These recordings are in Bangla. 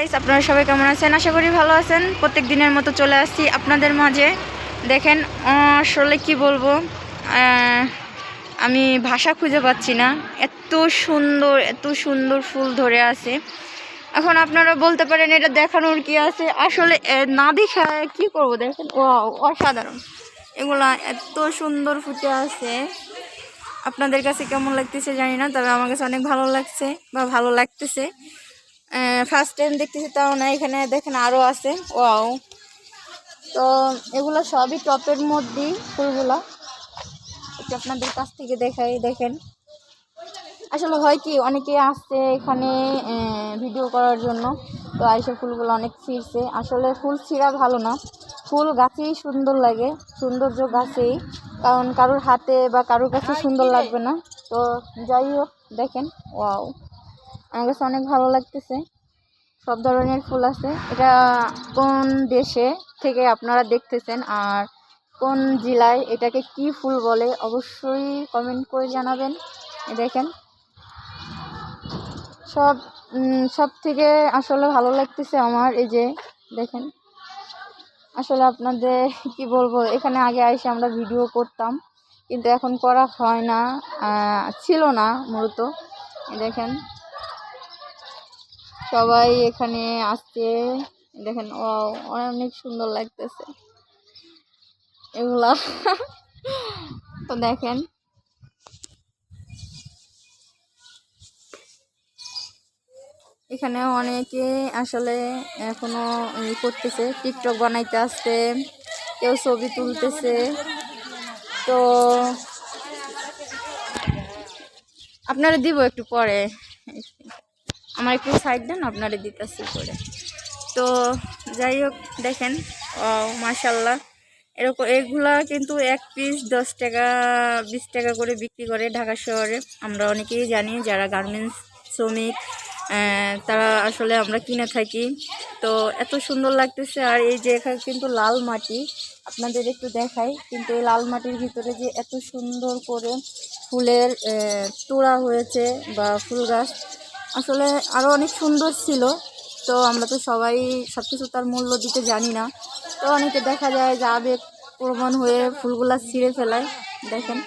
গাইস আপনারা সবাই কেমন আছেন? আশা করি ভালো আছেন। প্রত্যেক দিনের মতো চলে আসছি আপনাদের মাঝে। দেখেন, আসলে কি বলব? আমি ভাষা খুঁজে পাচ্ছি না। এত সুন্দর এত সুন্দর ফুল ধরে আছে। এখন আপনারা বলতে পারেন, এটা দেখানোর কি আছে? আসলে না দেখা, কি করব দেখেন? ও অসাধারণ। এগুলা এত সুন্দর ফুটে আছে। আপনাদের কাছে কেমন লাগতেছে জানি না, তবে আমার কাছে অনেক ভালো লাগছে, বা ভালো লাগতেছে। ফার্স্ট টাইম দেখতেছি তাও না এখানে দেখেন আরও আছে। ওয়াও তো এগুলো সবই টপের মধ্যেই ফুলগুলা। একটু আপনাদের কাছ থেকে দেখাই দেখেন। আসলে হয় কি অনেকে আসছে এখানে ভিডিও করার জন্য। তো আইসা ফুলগুলো অনেক ছিঁড়ছে। আসলে ফুল ছিঁড়া ভালো না। ফুল গাছেই সুন্দর লাগে। সৌন্দর্য গাছেই। কারণ কারোর হাতে বা কারোর কাছে সুন্দর লাগবে না। তো যাই হোক দেখেন। ওয়াও আমার কাছে অনেক ভালো লাগতেছে। সব ধরনের ফুল আছে। এটা কোন দেশে থেকে আপনারা দেখতেছেন আর কোন জেলায় এটাকে কি ফুল বলে অবশ্যই কমেন্ট করে জানাবেন। দেখেন। সব সব থেকে আসলে ভালো লাগতেছে আমার এই যে, দেখেন। আসলে আপনাদের কি বলব, এখানে আগে এসে আমরা ভিডিও করতাম, কিন্তু এখন করা হয় না ছিল না মূলত। দেখেন। সবাই এখানে আসছে। দেখেন ও অনেক সুন্দর লাগতেছে। এগুলা। তো দেখেন। এখানে অনেকে আসলে এখনও ই করতেছে, টিকটক বানাইতে আসছে, কেউ ছবি তুলতেছে। তো আপনারা দিব একটু পরে। আমার একটু সাইড দেন, আপনারা দিতেছি করে। তো যাই হোক, দেখেন, ও মাশাল্লাহ এরকম এগুলা কিন্তু এক পিস দশ টাকা, বিশ টাকা করে বিক্রি করে ঢাকা শহরে। আমরা অনেকেই জানি যারা গার্মেন্টস শ্রমিক তারা আসলে আমরা কিনে থাকি। তো এত সুন্দর লাগতেছে। আর এই যে এখানে কিন্তু লাল মাটি, আপনাদের একটু দেখাই। কিন্তু এই লাল মাটির ভিতরে যে এত সুন্দর করে ফুলের তোড়া হয়েছে বা ফুল গাছ আসলে আরও অনেক সুন্দর ছিল। তো আমরা তো সবাই সব কিছু তার মূল্য দিতে জানি না। তো অনেকে দেখা যায় যে আবেগ প্রমাণ হয়ে ফুলগুলা ছিঁড়ে ফেলায়। দেখেন।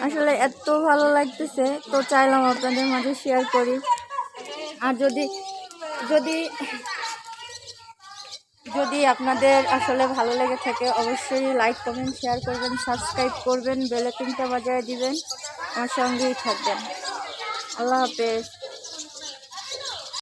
আসলে এত ভালো লাগতেছে। তো চাইলাম আপনাদের মাঝে শেয়ার করি। আর যদি যদি যদি আপনাদের আসলে ভালো লেগে থাকে, অবশ্যই লাইক কমেন্ট শেয়ার করবেন সাবস্ক্রাইব করবেন বেলাইকনটা বাজায় দিবেন। আমার সঙ্গেই থাকবেন। আল্লাহ হাফেজ।